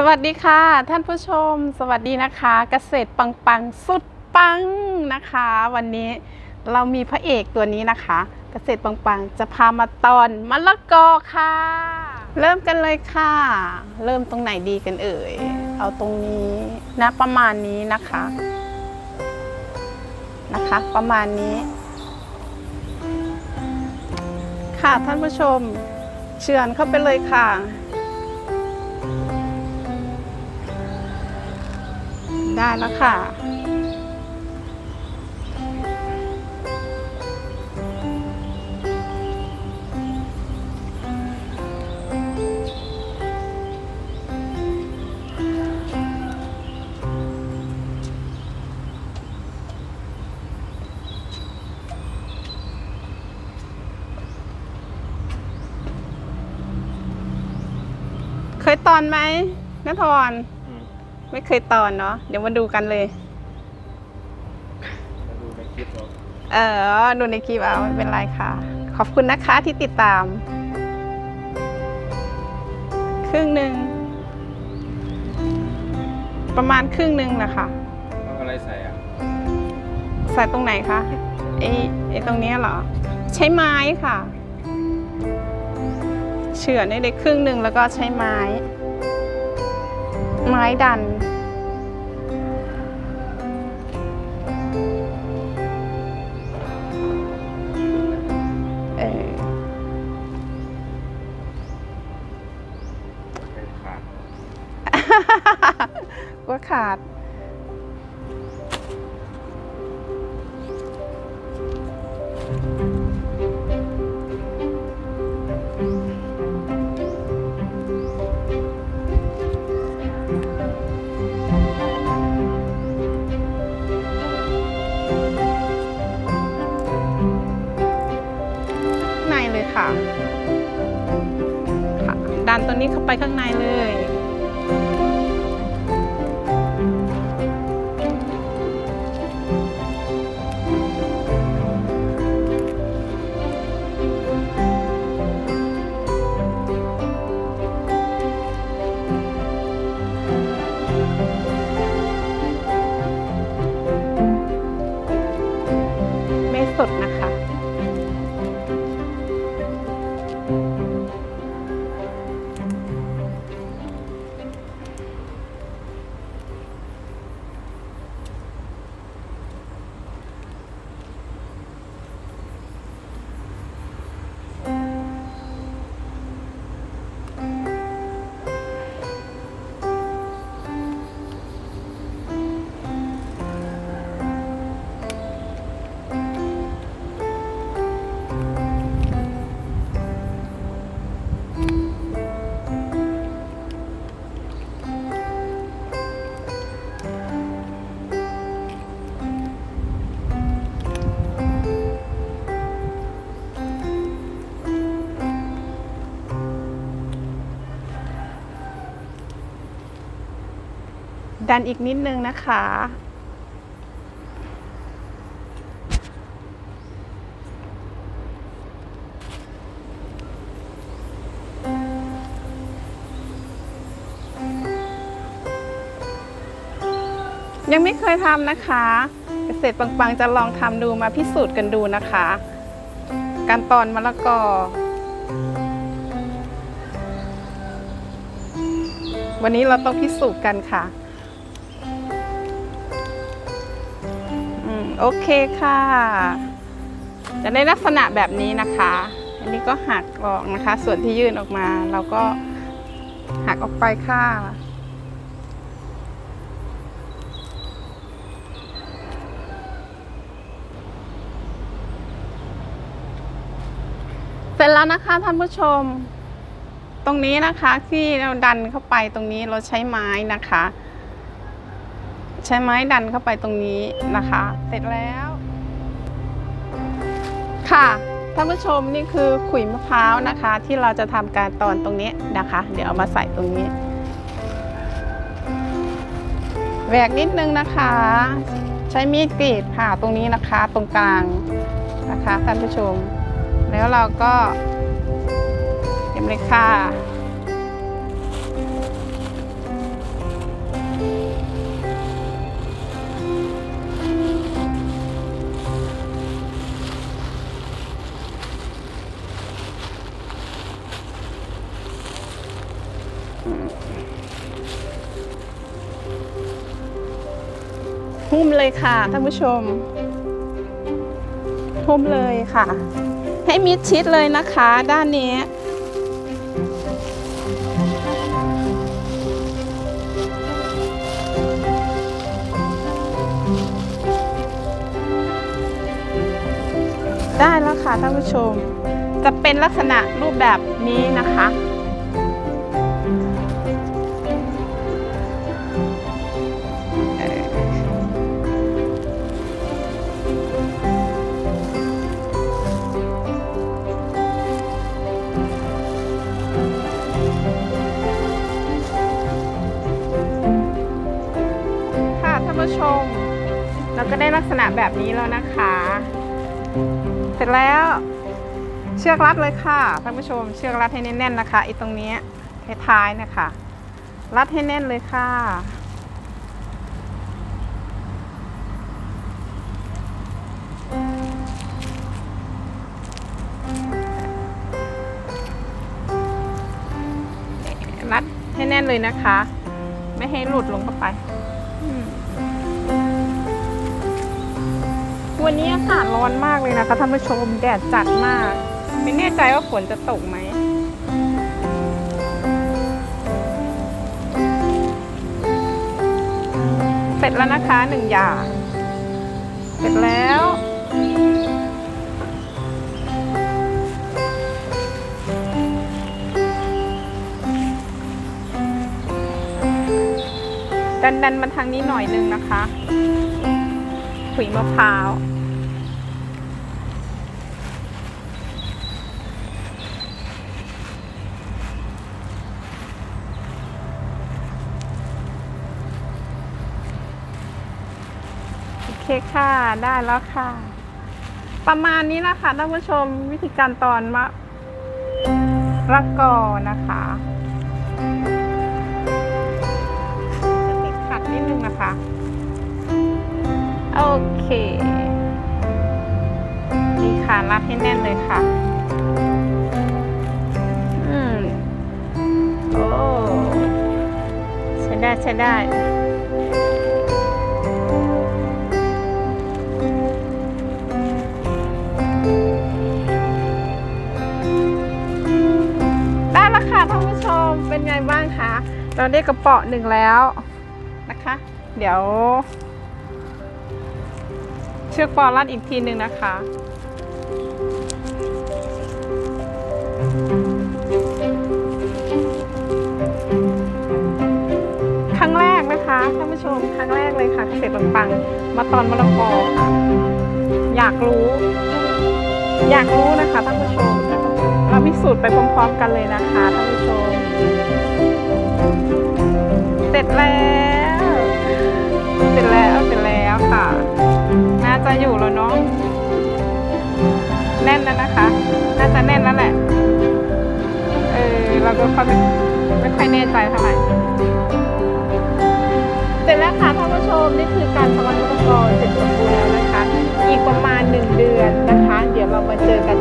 สวัสดีค่ะ ท่านผู้ชม สวัสดีนะคะ เกษตรปังปังสุดปังนะคะ วันนี้เรามีพระเอกตัวนี้นะคะ เกษตรปังปังจะพามาตอนมะละกอค่ะ เริ่มกันเลยค่ะ เริ่มตรงไหนดีกันเอ่ยเอาตรงนี้นะประมาณนี้นะคะนะคะ ประมาณนี้ ค่ะท่านผู้ชมเชือนเข้าไปเลยค่ะ ได้แล้วค่ะ เคยตอนไหมนทร ไม่เคยตอนเนาะเดี๋ยวมาดูกันเลย มาดูในคลิปเราเออดูในคลิปเอาไม่เป็นไรค่ะ ขอบคุณนะคะที่ติดตาม ครึ่งหนึ่ง ประมาณครึ่งหนึ่งนะคะเอาอะไรใส่อะใส่ตรงไหนคะไอ้ไอ้ตรงเนี้ยเหรอ ใช้ไม้ค่ะ เฉือนให้ได้ครึ่งหนึ่งแล้วก็ใช้ไม้ ไม้ดัน ว่าขาดข้างในเลยค่ะ ค่ะดันตัวนี้เข้าไปข้างในเลย ดันอีกนิดนึงนะคะ ยังไม่เคยทำนะคะ เกษตรปังๆ จะลองทำดูมาพิสูจน์กันดูนะคะ การตอนมะละกอวันนี้เราต้องพิสูจน์กันค่ะ โอเคค่ะ จะได้ลักษณะแบบนี้นะคะ อันนี้ก็หักออกนะคะ ส่วนที่ยื่นออกมาเราก็หักออกไปค่ะเสร็จแล้วนะคะท่านผู้ชม ตรงนี้นะคะที่เราดันเข้าไปตรงนี้เราใช้ไม้นะคะ ใช้ไม้ดันเข้าไปตรงนี้นะคะ เสร็จแล้ว ค่ะท่านผู้ชมนี่คือขุยมะพร้าวนะคะ ที่เราจะทำการตอนตรงนี้นะคะ เดี๋ยวเอามาใส่ตรงนี้แหวกนิดนึงนะคะ ใช้มีดกรีดผ่าตรงนี้นะคะ ตรงกลางนะคะท่านผู้ชม แล้วเราก็เก็บเลยค่ะ หุ้มเลยค่ะท่านผู้ชมหุ้มเลยค่ะ ให้มิดชิดเลยนะคะ ด้านนี้ได้แล้วค่ะท่านผู้ชม จะเป็นลักษณะรูปแบบนี้นะคะ ผู้ชม เราก็ได้ลักษณะแบบนี้แล้วนะคะ เสร็จแล้วเชือกรัดเลยค่ะท่านผู้ชม เชือกรัดให้แน่นๆนะคะไอ้ตรงนี้ท้ายๆนะคะ รัดให้แน่นเลยค่ะรัดให้แน่นเลยนะคะ ไม่ให้หลุดลงเข้าไป วันนี้อากาศร้อนมากเลยนะคะท่านผู้ชมแดดจัดมาก ไม่แน่ใจว่าฝนจะตกไหมเสร็จแล้วนะคะหนึ่งอย่าง เสร็จแล้วดันดันมาทางนี้หน่อยนึงนะคะขุยมะพร้าว เคค่ะได้แล้วค่ะ ประมาณนี้นะคะท่านผู้ชมวิธีการตอนมะระกอนะคะจะติดขัดนิดนึงนะคะ โอเคนี่ค่ะรัดให้แน่นเลยค่ะอืมโอ้ใช้ได้ใช้ได้ได้ มเป็นไงบ้างคะเราได้กระเป๋อหนึ่งแล้วนะคะ เดี๋ยว เชือกฟอรัดอีกทีหนึ่งนะคะครั้งแรกนะคะท่านผู้ชมครั้งแรกเลยค่ะเกษตรปังๆมาตอนมะละกอค่ะอยากรู้ อยากรู้นะคะท่านผู้ชม เราพิสูจน์ไปพร้อมๆกันเลยนะคะท่านผู้ชม เสร็จแล้ว เสร็จแล้วเสร็จแล้วค่ะ น่าจะอยู่แล้วเนาะแน่นแล้วนะคะ น่าจะแน่นแล้วแหละ เออเราก็ค่อยไม่ไม่ค่อยแน่ใจเท่าไหร่เสร็จแล้วค่ะท่านผู้ชมนี่คือการทำมันมะละกอเสร็จสมบูรณ์แล้วนะคะ อีกประมาณหนึ่งเดือนนะคะ เดี๋ยวเรามาเจอกัน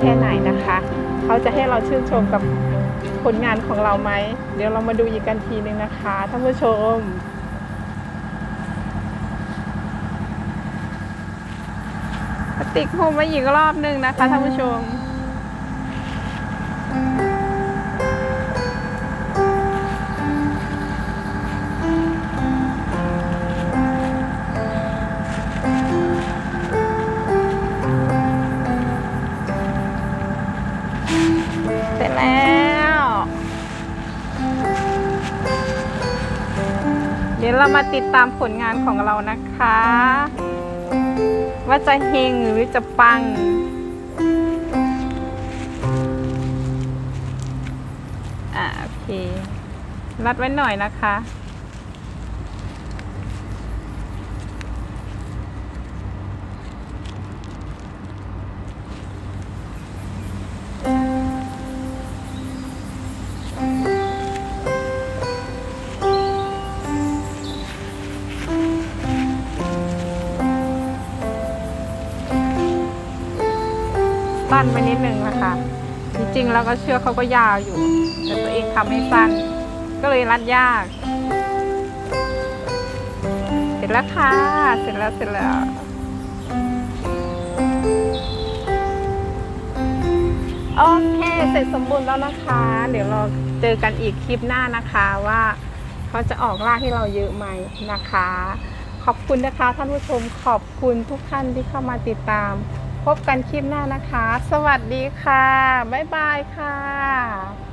แค่ไหนนะคะ เขาจะให้เราชื่นชมกับผลงานของเราไหม เดี๋ยวเรามาดูอีกกันทีหนึ่งนะคะท่านผู้ชมติกโฮมมาอีกรอบหนึ่งนะคะท่านผู้ชม มาติดตามผลงานของเรานะคะ ว่าจะเฮงหรือจะปัง อ่าโอเค รัดไว้หน่อยนะคะ สั้นไปนิดนึงนะคะ จริงๆ แล้วก็เชือกเขาก็ยาวอยู่ แต่ตัวเองทำให้สั้น ก็เลยรัดยาก เสร็จแล้วค่ะ เสร็จแล้วเสร็จแล้วโอเค เสร็จสมบูรณ์แล้วนะคะ เดี๋ยวเราเจอกันอีกคลิปหน้านะคะว่าเขาจะออกล่าให้เราเยอะไหมนะคะ ขอบคุณนะคะท่านผู้ชมขอบคุณทุกท่านที่เข้ามาติดตาม พบกันคลิปหน้านะคะ สวัสดีค่ะ บ๊ายบายค่ะ